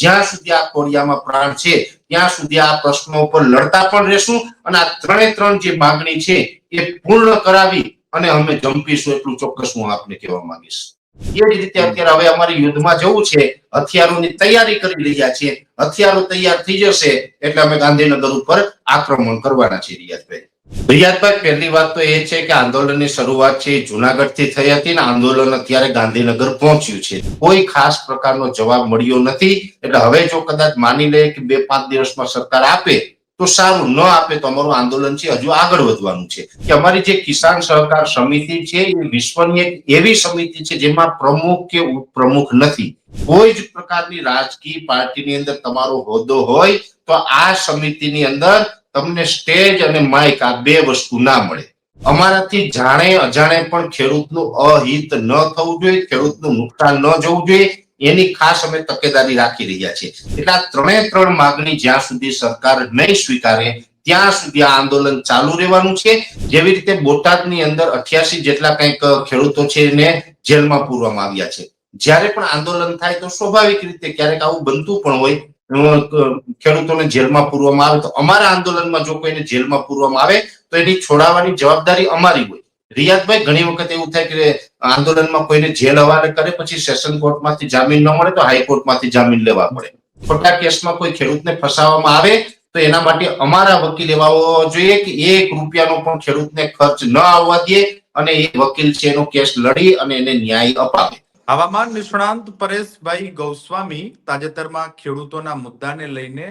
જ્યાં સુધી આ કોરિયામાં પ્રાણ છે, ત્યાં સુધી આ પ્રશ્નો ઉપર લડતા પણ રહેશું અને આ ત્રણે ત્રણ જે માંગણી છે એ પૂર્ણ કરાવી અને અમે જંપીશું એટલું ચોક્કસ હું આપને કહેવા માંગીશ. એ જ રીતે અત્યારે હવે અમારે યુદ્ધમાં જવું છે, હથિયારોની તૈયારી કરી રહ્યા છીએ હથિયારો તૈયાર થઈ જશે એટલે અમે ગાંધીનગર ઉપર આક્રમણ કરવાના છીએ રિયાજભાઈ. રિયાજભાઈ પહેલી વાત તો એ છે કે આંદોલનની શરૂઆત છે જુનાગઢ જુનાગઢથી થઈ હતી ને આંદોલન અત્યારે ગાંધીનગર પહોંચ્યું છે. કોઈ ખાસ પ્રકારનો જવાબ મળ્યો નથી. એટલે હવે જો કદાચ માની લે કે બે, પાંચ દિવસમાં સરકાર આપે, તો સારું. ન આપે તો અમારું આંદોલન છે હજુ આગળ વધવાનું છે. કે અમારી જે કિસાન સહકાર સમિતિ છે એ વિશ્વની એક એવી સમિતિ છે જેમાં પ્રમુખ કે ઉપપ્રમુખ નથી. કોઈ જ પ્રકારની રાજકીય પાર્ટીની અંદર તમારો હોદ્દો હોય, તો આ સમિતિની અંદર તમને સ્ટેજ અને માઇક આ બે વસ્તુ ના મળે. અમારાથી જાણે અજાણે પણ ખેડૂતનું અહિત ન થવું જોઈએ, ખેડૂતનું નુકસાન ન જવું જોઈએ, એની ખાસ અમે તકેદારી રાખી રહ્યા છીએ. એટલે આ ત્રણે ત્રણ માગણી જ્યાં સુધી સરકાર નહીં સ્વીકારે, ત્યાં સુધી આ આંદોલન ચાલુ રહેવાનું છે. જેવી રીતે બોટાદની અંદર અઠ્યાસી જેટલા કંઈક ખેડૂતો છે એને જેલમાં પૂરવામાં આવ્યા છે. જ્યારે પણ આંદોલન થાય તો સ્વાભાવિક રીતે ક્યારેક આવું બનતું પણ હોય. ખેડૂતોને જેલમાં પૂરવામાં આવે તો અમારા આંદોલનમાં જો કોઈને જેલમાં પૂરવામાં આવે તો એની છોડાવવાની જવાબદારી અમારી હોય. રિયાદભાઈ ઘણી વખત એવું થાય કે આંદોલનમાં કોઈને જેલ હવાલે કરે, પછી સેશન કોર્ટમાંથી જામીન ન મળે તો હાઈકોર્ટમાંથી જામીન લેવા પડે. ખોટા કેસમાં કોઈ ખેડૂતને ફસાવવામાં આવે તો એના માટે અમારા વકીલ એવા હોવા જોઈએ કે એક રૂપિયાનો પણ ખેડૂતને ખર્ચ ન આવવા દે અને એ વકીલ છે એનો કેસ લડી અને એને ન્યાય અપાવે. હવામાન નિષ્ણાંત પરેશભાઈ ગૌસ્વામી તાજેતરમાં ખેડૂતોના મુદ્દાને લઈને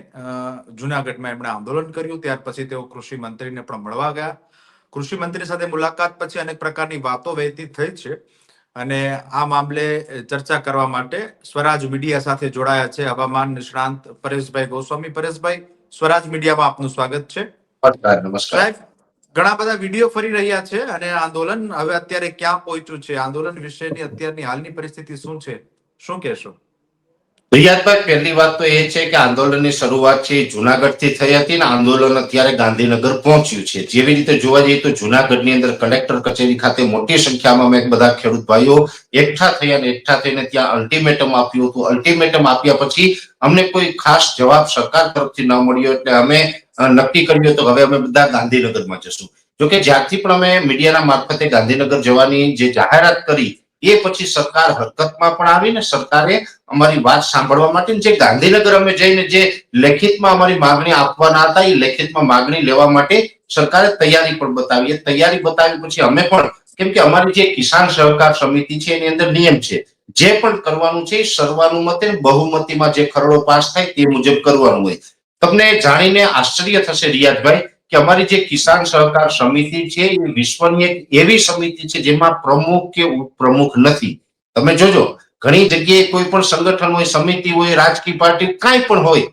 જુનાગઢમાં એમણે આંદોલન કર્યું. ત્યાર પછી તેઓ કૃષિ મંત્રીને પણ મળવા ગયા. કૃષિ મંત્રી સાથે મુલાકાત પછી અનેક પ્રકારની વાતો વહેતી થઈ છે અને આ મામલે ચર્ચા કરવા માટે સ્વરાજ મીડિયા સાથે જોડાયા છે હવામાન નિષ્ણાંત પરેશભાઈ ગોસ્વામી. પરેશભાઈ સ્વરાજ મીડિયામાં આપનું સ્વાગત છે. નમસ્કાર. સાહેબ ઘણા બધા વીડિયો ફરી રહ્યા છે અને આંદોલન હવે અત્યારે ક્યાં પહોંચ્યું છે? આંદોલન વિશેની અત્યારની હાલની પરિસ્થિતિ શું છે? શું કહેશો? રિયાદભાઈ પહેલી વાત તો એ છે કે આંદોલનની શરૂઆત છે જુનાગઢથી થઈ હતી ને આંદોલન અત્યારે ગાંધીનગર પહોંચ્યું છે. જેવી રીતે જોવા જઈએ તો જુનાગઢની અંદર કલેક્ટર કચેરી ખાતે મોટી સંખ્યામાં અમે બધા ખેડૂત ભાઈઓ એકઠા થયા અને એકઠા થઈને ત્યાં અલ્ટિમેટમ આપ્યું હતું. અલ્ટિમેટમ આપ્યા પછી અમને કોઈ ખાસ જવાબ સરકાર તરફથી ન મળ્યો એટલે અમે નક્કી કર્યું તો હવે અમે બધા ગાંધીનગરમાં જશું. જોકે જ્યારથી પણ અમે મીડિયાના મારફતે ગાંધીનગર જવાની જે જાહેરાત કરી, એ પછી સરકાર હરકતમાં પણ આવી ને સરકારે અમારી વાત સાંભળવા માટે જે ગાંધીનગર અમે જઈને જે લેખિતમાં અમારી માગણી આપવાના હતા, એ લેખિતમાં માગણી લેવા માટે સરકારે તૈયારી પણ બતાવી. એ તૈયારી બતાવી પછી અમે પણ, કેમ કે અમારી જે કિસાન સહકાર સમિતિ છે એની અંદર નિયમ છે. જે પણ કરવાનું છે એ સર્વાનુમતે બહુમતીમાં જે ખરડો પાસ થાય તે મુજબ કરવાનું હોય. તમને જાણીને આશ્ચર્ય થશે રિયાજભાઈ કે અમારી જે કિસાન સહકાર સમિતિ છે, એ વિશ્વની એક એવી સમિતિ છે જેમાં પ્રમુખ કે ઉપપ્રમુખ નથી. તમે જોજો, ઘણી જગ્યાએ કોઈ પણ સંગઠન હોય, સમિતિ હોય, રાજકીય પાર્ટી, કાંઈ પણ હોય,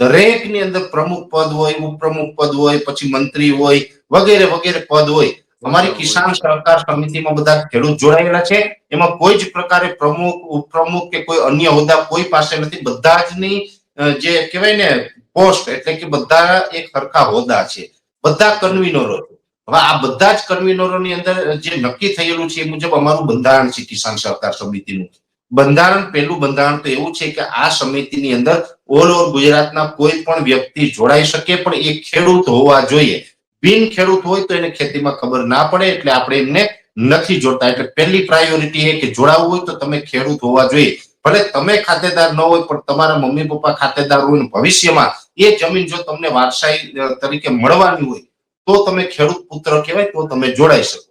દરેકની અંદર પ્રમુખ પદ હોય, ઉપપ્રમુખ પદ હોય, પછી મંત્રી હોય, વગેરે વગેરે પદ હોય. અમારી કિસાન સહકાર સમિતિમાં બધા ખેડૂત જોડાયેલા છે. એમાં કોઈ જ પ્રકારે પ્રમુખ, ઉપપ્રમુખ કે કોઈ અન્ય હોદ્દા કોઈ પાસે નથી. બધા જ ની જે કહેવાય ને પોસ્ટ એટલે કે બધા એક સરખા હોદ્દા છે. બધા કન્વીનરો હવે આ બધા જ કન્વીનરોની અંદર જે નક્કી થયેલું છે એ મુજબ અમારું બંધારણ છે કિસાન સહકાર સમિતિનું. બંધારણ, પહેલું બંધારણ તો એવું છે કે આ સમિતિની અંદર ઓલ ઓવર ગુજરાતના કોઈ પણ વ્યક્તિ જોડાઈ શકે, પણ એ ખેડૂત હોવા જોઈએ. બિન ખેડૂત હોય તો એને ખેતીમાં ખબર ના પડે, એટલે આપણે એમને નથી જોડતા. એટલે પહેલી પ્રાયોરિટી એ કે જોડાવવું હોય તો તમે ખેડૂત હોવા જોઈએ. ભલે તમે ખાતેદાર ન હોય, પણ તમારા મમ્મી પપ્પા ખાતેદાર હોય ભવિષ્યમાં એ જમીન જો તમને વારસાઈ તરીકે મળવાની હોય, તો તમે ખેડૂત પુત્ર કહેવાય, તો તમે જોડાઈ શકો.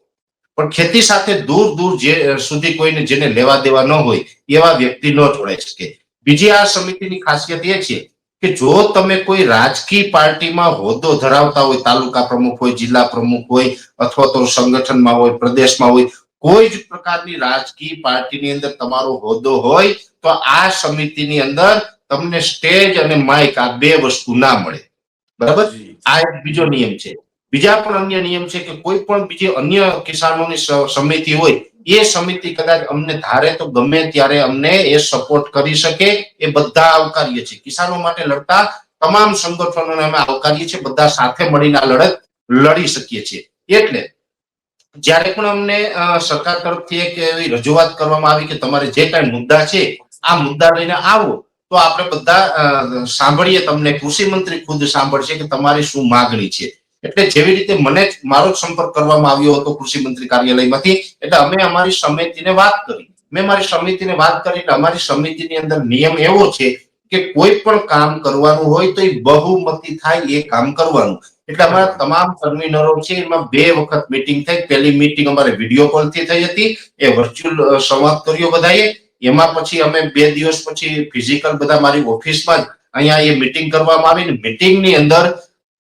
પણ ખેતી સાથે દૂર દૂર જે સુધી કોઈને જેને લેવા દેવા ન હોય, એવા વ્યક્તિ ન જોડાઈ શકે. બીજી આ સમિતિની ખાસિયત એ છે કે જો તમે કોઈ રાજકીય પાર્ટીમાં હોદ્દો ધરાવતા હોય, તાલુકા પ્રમુખ હોય, જિલ્લા પ્રમુખ હોય, અથવા તો સંગઠનમાં હોય, પ્રદેશમાં હોય કોઈ જ પ્રકારની રાજકીય પાર્ટીની અંદર તમારો હોદ્દો હોય તો આ સમિતિની અંદર તમને સ્ટેજ અને માઇક આ બે વસ્તુ ના મળે. બરાબર? આ એક બીજો નિયમ છે. બીજા પણ અન્ય નિયમ છે કે કોઈ પણ બીજી અન્ય કિસાનોની સમિતિ હોય એ સમિતિ કદાચ અમને ધારે તો ગમે ત્યારે અમને એ સપોર્ટ કરી શકે. એ બધા આવકારીએ છીએ. કિસાનો માટે લડતા તમામ સંગઠનોને અમે આવકારીએ છીએ. બધા સાથે મળીને આ લડત લડી શકીએ છીએ. એટલે જ્યારે પણ અમને સરકાર તરફથી એક એવી રજૂઆત કરવામાં આવી કે તમારે જે કાંઈ મુદ્દા છે, આ મુદ્દા લઈને આવો, તો આપણે બધા સાંભળીએ તમને. કૃષિ મંત્રી ખુદ સાંભળશે કે તમારી શું માગણી છે. એટલે જેવી રીતે મને મારો સંપર્ક કરવામાં આવ્યો હતો કૃષિ મંત્રી કાર્યાલયમાંથી, એટલે અમે અમારી સમિતિને વાત કરી. મેં મારી સમિતિને વાત કરી એટલે અમારી સમિતિની અંદર નિયમ એવો છે કે કોઈ પણ કામ કરવાનું હોય તો એ બહુમતી થાય એ કામ કરવાનું. એટલે અમારા તમામ કન્વીનરો છે, એમાં બે વખત મીટિંગ થઈ. પહેલી મીટિંગ અમારે વીડિયો કોલથી થઈ હતી. એ વર્ચ્યુઅલ સંવાદ કર્યો બધાએ. એમાં પછી અમે બે દિવસ પછી ફિઝિકલ બધા મારી ઓફિસમાં જ અહીંયા એ મીટિંગ કરવામાં આવી ને મીટિંગની અંદર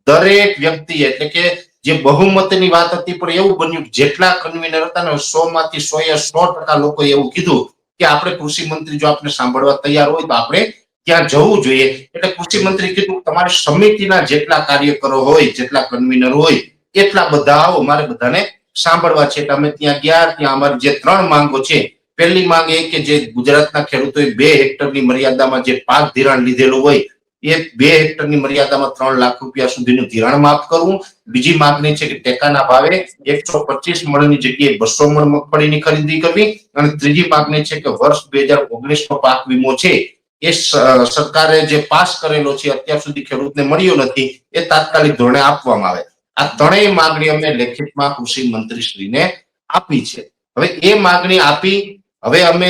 દરેક વ્યક્તિ એટલે કે જે બહુમતની વાત હતી, પણ એવું બન્યું જેટલા કન્વીનર હતા ને સો માંથી સો એ સો ટકા લોકો એવું કીધું કે આપણે કૃષિ મંત્રી જો આપણે સાંભળવા તૈયાર હોય તો આપણે ત્યાં જવું જોઈએ. એટલે કૃષિ મંત્રી કીધું, તમારી સમિતિના જેટલા કાર્યકરો હોય, જેટલા કન્વીનર હોય, એટલા બધા આવો. મારે બધાને સાંભળવા છે. અમે ત્યાં ગયા, ત્યાં અમારી જે ત્રણ માંગો છે, પહેલી માંગ એ કે જે ગુજરાતના ખેડૂતોએ બે હેક્ટરની મર્યાદામાં જે પાક ધિરાણ લીધેલું હોય, એ બે હેક્ટરની મર્યાદામાં ત્રણ લાખ રૂપિયા સુધીનું ધિરાણ માફ કરવું. બીજી માંગણી છે કે ટેકાના ભાવે એકસો પચીસ મણની જગ્યાએ બસો મણ મગફળીની ખરીદી કરવી. અને ત્રીજી માંગણી છે કે વર્ષ બે હજાર ઓગણીસ નો પાક વીમો છે એ સરકારે જે પાસ કરેલો છે, અત્યાર સુધી ખેડૂતને મળ્યો નથી, એ તાત્કાલિક ધોરણે આપવામાં આવે. આ ત્રણેય માંગણી અમે લેખિતમાં કૃષિ મંત્રીશ્રીને આપી છે. હવે એ માગણી આપી, હવે અમે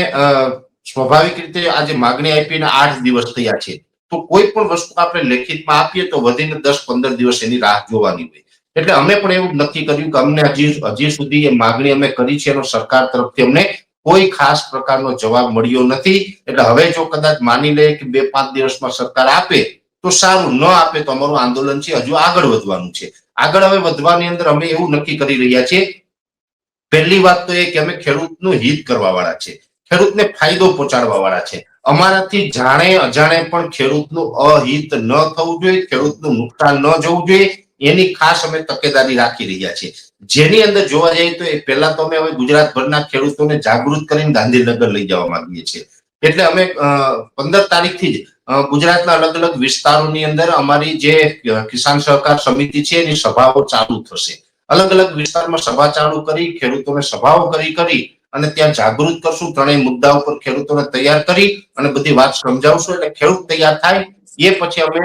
સ્વાભાવિક રીતે આજે માંગણી આપીને આઠ દિવસ થયા છે. તો કોઈ પણ વસ્તુ આપણે લેખિતમાં આપીએ તો વધીને દસ, પંદર દિવસ એની રાહ જોવાની હોય. એટલે અમે પણ એવું નક્કી કર્યું કે અમને હજી હજી સુધી એ માગણી અમે કરી છે એનો સરકાર તરફથી અમને કોઈ ખાસ પ્રકારનો જવાબ મળ્યો નથી. એટલે હવે જો કદાચ માની લે કે બે પાંચ દિવસમાં સરકાર આપે, તો સારું. ન આપે તો અમારું આંદોલન છે, હજુ આગળ વધવાનું છે. આગળ હવે વધવાની અંદર અમે એવું નક્કી કરી રહ્યા છીએ. પહેલી વાત તો એ કે અમે ખેડૂતનું હિત કરવા વાળા છે. ખેડૂતને ફાયદો પહોંચાડવા વાળા છે. અમારાથી જાણે અજાણે પણ ખેડૂતનું અહિત ન થવું જોઈએ, ખેડૂતનું નુકસાન ન જવું જોઈએ. એની ખાસ અમે તકેદારી રાખી રહ્યા છીએ. જેની અંદર જોવા જઈએ તો એ પહેલા તો અમે હવે ગુજરાતભરના ખેડૂતોને જાગૃત કરીને ગાંધીનગર લઈ જવા માંગીએ છીએ. એટલે અમે પંદર તારીખથી જ ગુજરાતના અલગ અલગ વિસ્તારોની અંદર અમારી જે કિસાન સહકાર સમિતિ છે એની સભાઓ ચાલુ થશે. અલગ અલગ વિસ્તારમાં સભા ચાલુ કરી, ખેડૂતોને સભાઓ કરી કરી અને ત્યાં જાગૃત કરશું. ત્રણેય મુદ્દા ઉપર ખેડૂતોને તૈયાર કરી અને બધી વાત સમજાવશું. એટલે ખેડૂત તૈયાર થાય, એ પછી અમે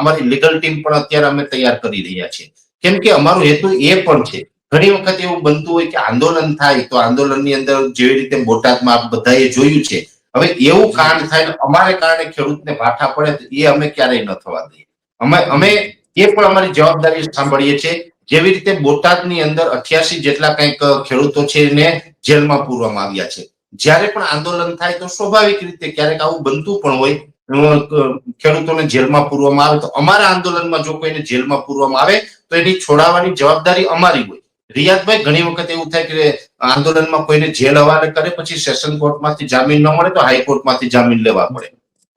અમારી લીગલ ટીમ પણ અત્યારે અમે તૈયાર કરી રહ્યા છીએ. કેમ કે અમારો હેતુ એ પણ છે. ઘણી વખત એવું બનતું હોય કે આંદોલન થાય તો આંદોલનની અંદર જેવી રીતે બોટાદમાં બધાએ જોયું છે. હવે એવું કાંડ થાય અમારે કારણે ખેડૂતને ભાઠા પડે તો એ અમે ક્યારેય ન થવા દઈએ. અમે અમે એ પણ અમારી જવાબદારી સાંભળીએ છીએ. જેવી રીતે બોટાદની અંદર અઠ્યાસી જેટલા કંઈક ખેડૂતો છે એને જેલમાં પૂરવામાં આવ્યા છે. જ્યારે પણ આંદોલન થાય તો સ્વાભાવિક રીતે ક્યારેક આવું બનતું પણ હોય. ખેડૂતોને જેલમાં પૂરવામાં આવે. તો અમારા આંદોલનમાં જો કોઈને જેલમાં પૂરવામાં આવે, તો એની છોડાવવાની જવાબદારી અમારી હોય. રિયાદભાઈ ઘણી વખત એવું થાય કે આંદોલનમાં કોઈને જેલ હવાલે કરે, પછી સેશન કોર્ટમાંથી જામીન ન મળે, તો હાઈકોર્ટમાંથી જામીન લેવા પડે.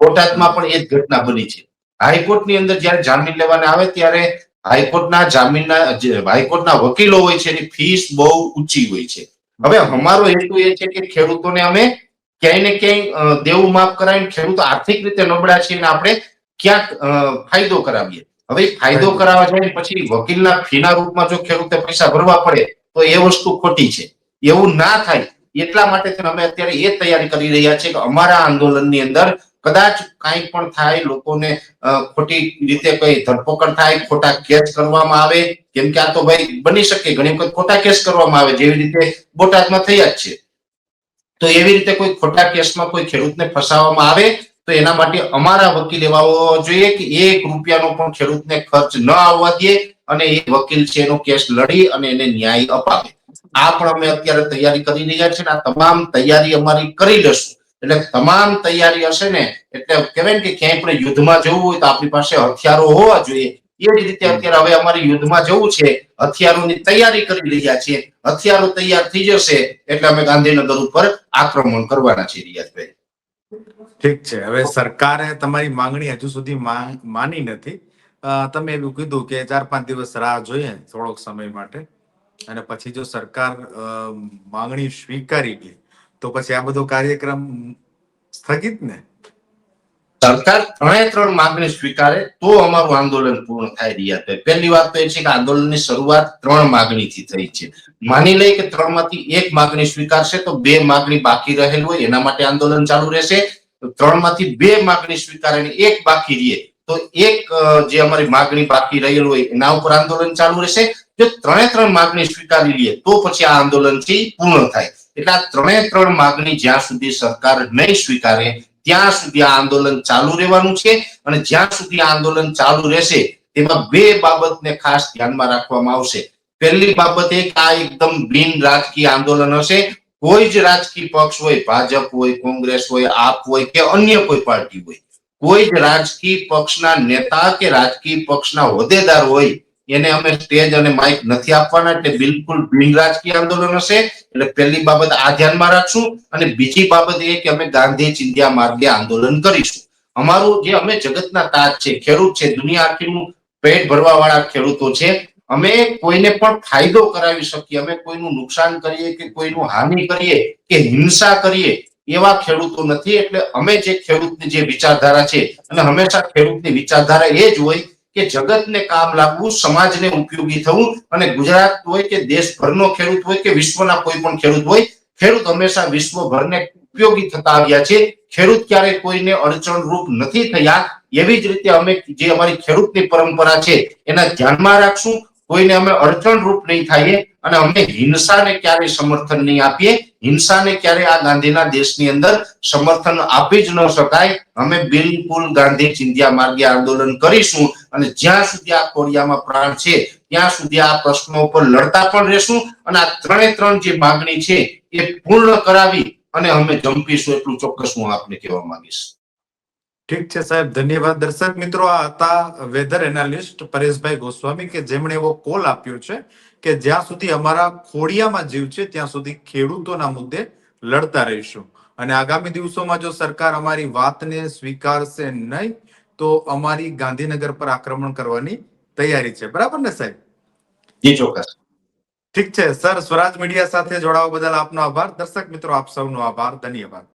બોટાદમાં પણ એ જ ઘટના બની છે. હાઈકોર્ટની અંદર જ્યારે જામીન લેવાને આવે, ત્યારે હાઈકોર્ટના જામીનના હાઈકોર્ટના વકીલો હોય છે, એની ફીસ બહુ ઊંચી હોય છે. હવે અમારો હેતુ એ છે કે ખેડૂતોને અમે ક્યાંય ને ક્યાંય દેવું માફ કરાવીને ખેડૂતો આર્થિક રીતે નબળા છે અને આપણે ક્યાંક ફાયદો કરાવીએ. હવે ફાયદો કરાવવા જાય પછી વકીલના ફીના રૂપમાં જો ખેડૂતે પૈસા ભરવા પડે તો એ વસ્તુ ખોટી છે. એવું ના થાય. એટલા માટે અમે અત્યારે એ તૈયારી કરી રહ્યા છીએ કે અમારા આંદોલનની અંદર કદાચ કાંઈ પણ થાય લોકોને ખોટી રીતે કઈ ધરપકડ થાય ખોટા કેસ કરવામાં આવે કેમ કે આ તો ભાઈ બની શકે ઘણી વખત ખોટા કેસ કરવામાં આવે જેવી રીતે બોટાદમાં થયા જ છે. તો એવી રીતે કોઈ ખોટા કેસમાં કોઈ ખેડૂતને ફસાવવામાં આવે, તો એના માટે અમારા વકીલ એવા હોવા જોઈએ કે એક રૂપિયાનો પણ ખેડૂતને ખર્ચ ન આવવા દે અને એ વકીલ છે એનો કેસ લડી અને એને ન્યાય અપાવે. આ પણ અમે અત્યારે તૈયારી કરી રહ્યા છીએ આ તમામ તૈયારી અમારી કરી લેશું એટલે તમામ તૈયારી હશે ને, એટલે કહેવાય કે ક્યાંય પણ યુદ્ધમાં જવું હોય તો આપણી પાસે હથિયારો હોવા જોઈએ. એ જ રીતે અત્યારે હવે અમારે યુદ્ધમાં જવું છે. હથિયારોની તૈયારી કરી રહ્યા છીએ હથિયારો તૈયાર થઈ જશે એટલે અમે ગાંધીનગર ઉપર આક્રમણ કરવાના છીએ, રિયાઝભાઈ. ઠીક છે. હવે સરકારે તમારી માંગણી હજુ સુધી માની નથી. તમે એવું કીધું કે ચાર પાંચ દિવસ રાહ જોઈએ થોડોક સમય માટે. અને પછી જો સરકાર માંગણી સ્વીકારી લે, તો પછી આ બધો કાર્યક્રમ સ્થગિત ને? સરકાર ત્રણે ત્રણ માંગણી સ્વીકારે તો અમારું આંદોલન પૂર્ણ થાય રિયાઝભાઈ પહેલી વાત તો એ છે કે આંદોલનની શરૂઆત ત્રણ માંગણીથી થઈ છે. માની લઈએ કે ત્રણમાંથી એક માંગણી સ્વીકારશે તો બે માંગણી બાકી રહેલ હોય, એના માટે આંદોલન ચાલુ રહેશે. ત્રણમાંથી બે માગણી સ્વીકારે એક બાકી રહીએ તો એક જે અમારી માગણી બાકી રહેલ હોય, એના ઉપર આંદોલન ચાલુ રહેશે. જો ત્રણે ત્રણ માગણી સ્વીકારી લઈએ, તો પછી આ આંદોલનથી પૂર્ણ થાય. એટલે આ ત્રણે ત્રણ માગણી જ્યાં સુધી સરકાર નહીં સ્વીકારે ત્યાં સુધી આ આંદોલન ચાલુ રહેવાનું છે અને જ્યાં સુધી આ આંદોલન ચાલુ રહેશે, તેમાં બે બાબતને ખાસ ધ્યાનમાં રાખવામાં આવશે. પહેલી બાબત એ આ એકદમ બિન રાજકીય આંદોલન હશે. કોઈ જ રાજકીય પક્ષ હોય, ભાજપ હોય, કોંગ્રેસ હોય, આપ હોય કે અન્ય કોઈ પાર્ટી હોય, કોઈ જ રાજકીય પક્ષના નેતા કે રાજકીય પક્ષના હોદ્દેદાર હોય એને અમે સ્ટેજ અને માઇક નથી આપવાના એટલે બિલકુલ બિન રાજકીય આંદોલન હશે. એટલે પહેલી બાબત આ ધ્યાનમાં રાખશું અને બીજી બાબત એ કે અમે ગાંધી ચિંધ્યા માર્ગે આંદોલન કરીશું. અમારું જે અમે જગતના તાજ છે, ખેડૂત છે, દુનિયા આખીનું પેટ ભરવા વાળા ખેડૂતો છે, અમે કોઈને પણ ફાયદો કરાવી શકીએ, અમે કોઈનું નુકસાન કરીએ કે કોઈનું હાનિ કરીએ કે હિંસા કરીએ એવા ખેડૂતો નથી. એટલે અમે જે ખેડૂતની જે વિચારધારા છે અને હંમેશા ખેડૂતની વિચારધારા એ જ હોય કે જગતને કામ લાગવું સમાજને ઉપયોગી થવું અને ગુજરાત હોય કે દેશભરનો ખેડૂત હોય કે વિશ્વના કોઈ પણ ખેડૂત હોય, ખેડૂત હંમેશા વિશ્વભરને ઉપયોગી થતા આવ્યા છે. ખેડૂત ક્યારે કોઈને અડચણરૂપ નથી થયા, એવી જ રીતે અમે જે અમારી ખેડૂતની પરંપરા છે, એના ધ્યાનમાં રાખશું. કોઈને અમે અડચણ રૂપ નહીં થઈએ અને અમે હિંસાને ક્યારેય સમર્થન નહીં આપીએ. હિંસાને ક્યારેય આ ગાંધીના દેશની અંદર સમર્થન આપી જ ન શકાય. અમે બિલકુલ ગાંધી ચિંધ્યા માર્ગે આંદોલન કરીશું અને જ્યાં સુધી આ કોરિયામાં પ્રાણ છે, ત્યાં સુધી આ પ્રશ્નો ઉપર લડતા પણ રહેશું અને આ ત્રણે ત્રણ જે માગણી છે એ પૂર્ણ કરાવી અને અમે જંપીશું એટલું ચોક્કસ હું આપને કહેવા માંગીશ. ઠીક છે સાહેબ ધન્યવાદ. દર્શક મિત્રો આ હતા વેધર એનાલિસ્ટ પરેશભાઈ ગોસ્વામી કે જેમણે એવો કોલ આપ્યો છે કે જ્યાં સુધી અમારા ખોડિયામાં જીવ છે ત્યાં સુધી ખેડૂતોના મુદ્દે લડતા રહીશું. અને આગામી દિવસોમાં જો સરકાર અમારી વાતને સ્વીકારશે નહીં તો અમારી ગાંધીનગર પર આક્રમણ કરવાની તૈયારી છે. બરાબર ને સાહેબ? જી ચોક્કસ. ઠીક છે. સર સ્વરાજ મીડિયા સાથે જોડાવા બદલ આપનો આભાર. દર્શક મિત્રો આપ સૌનો આભાર. ધન્યવાદ.